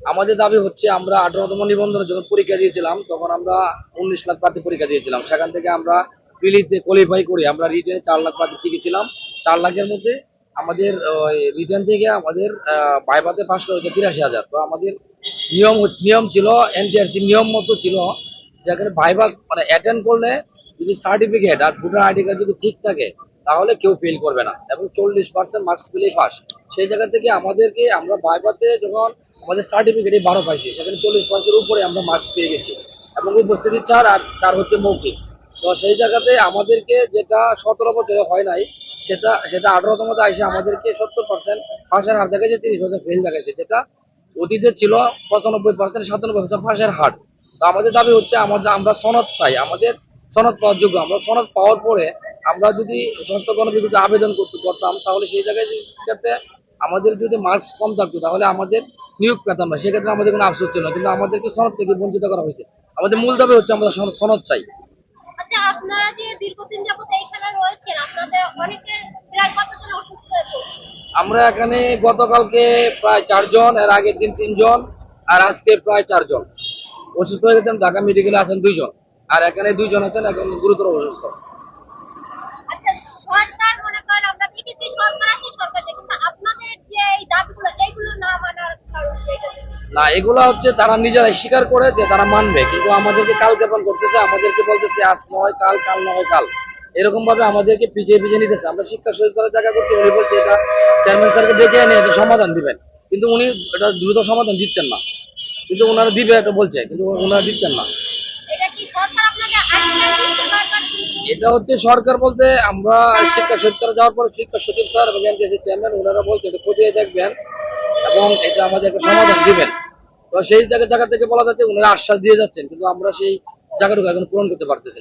আমাদের দাবি হচ্ছে আমরা আঠারোতম নিবন্ধনের যখন পরীক্ষা দিয়েছিলাম, তখন আমরা উনিশ লাখ প্রার্থী পরীক্ষা দিয়েছিলাম। সেখান থেকে আমরা প্রিলিতে কোয়ালিফাই করে আমরা রিটেনে চার লাখ প্রার্থী টিকেছিলাম। চার লাখের মধ্যে আমাদের রিটার্ন থেকে আমাদের বাইবাতে পাস করেছে তিরাশি হাজার। তো আমাদের নিয়ম নিয়ম ছিল এনটিআরসি নিয়ম মতো ছিল, যেখানে ভাইবা মানে অ্যাটেন্ড করলে যদি সার্টিফিকেট আর ভোটার আইডি কার্ড যদি ঠিক থাকে, তাহলে কেউ ফেল করবে না। এবং চল্লিশ পার্সেন্ট মার্কস পেলেই পাস সেই জায়গা থেকে আমাদেরকে, আমরা ভাইবাতে যখন আমাদের সার্টিফিকেটে বারো পাইছি, সেখানে চল্লিশ পার্সেন্ট উপরে আমরা মার্কস পেয়ে গেছি। এবং উপস্থিতি চার আর চার হচ্ছে মৌখিক। তো সেই জায়গাতে আমাদেরকে যেটা সতেরো বছরে হয় নাই, সেটা সেটা আঠারোতমতে আইসে আমাদেরকে সত্তর পার্সেন্ট পাশের হার দেখেছে তিরিশ পার্সেন্ট ফেল দেখাচ্ছে যেটা অতীতে ছিল পঁচানব্বই পার্সেন্ট সাতানব্বই পার্সেন্ট পাশের হার। তো আমাদের দাবি হচ্ছে আমাদের, আমরা সনদ চাই, আমাদের সনদ পাওয়ার যোগ্য। আমরা সনদ পাওয়ার পরে আমরা যদি ষষ্ঠ গণবিদ্যুতে আবেদন করতে করতাম তাহলে সেই জায়গায় আমাদের যদি মার্কস কম থাকতো তাহলে আমাদের নিয়োগ পেতাম না। সেক্ষেত্রে আমাদের কোনো আফসোস ছিল না। কিন্তু আমাদেরকে সনদ থেকে বঞ্চিত করা হয়েছে। আমাদের মূল দাবি হচ্ছে আমরা সনদ- চাই। আচ্ছা আপনারা যে দীর্ঘদিন যাবত এইখানে রয়েছেন আপনাদের অনেকে প্রায় কতজন অসুস্থ হয়ে আমরা এখানে গতকালকে প্রায় চারজন এর আগের দিন তিনজন আর আজকে প্রায় চারজন। অসুস্থ হয়ে গেছেন ঢাকা মেডিকেলে আছেন দুইজন। আর এখানে দুইজন আছেন এখন গুরুতর অসুস্থ আচ্ছা সরকার মনে করেন আমরা দেখেছি সরকার আসে সরকার দেখে কিন্তু আপনাদের যে এই দাবিগুলো এইগুলো না মানার কারণ এটা যদি- না এগুলো হচ্ছে তারা নিজেরাই স্বীকার করে যে তারা মানবে কিন্তু আমাদেরকে কাল জ্ঞাপন করতেছে আমাদেরকে বলতেছে আজ নয় কাল কাল নয় কাল। এরকম ভাবে আমাদেরকে পিছিয়ে পিছিয়ে নিতেছে। আমরা শিক্ষা করার জায়গা করছি উনি বলছে এটা চেয়ারম্যান স্যারকে ডেকে এনে এটা সমাধান দিবেন। কিন্তু উনি এটা দ্রুত সমাধান দিচ্ছেন না। কিন্তু ওনারা দিবে এটা বলছে কিন্তু ওনারা দিচ্ছেন না। এটা হচ্ছে সরকার বলতে আমরা শিক্ষা করা যাওয়ার পরে শিক্ষা সচিব স্যার এবং চেয়ারম্যান ওনারা বলছে এটা খতিয়ে দেখবেন। এবং এটা আমাদের একটা সমাধান দিবেন। তো সেই জায়গা জায়গা থেকে বলা যাচ্ছে উনারা আশ্বাস দিয়ে যাচ্ছেন কিন্তু আমরা সেই জায়গাটুকু এখন পূরণ করতে পারতেছি না।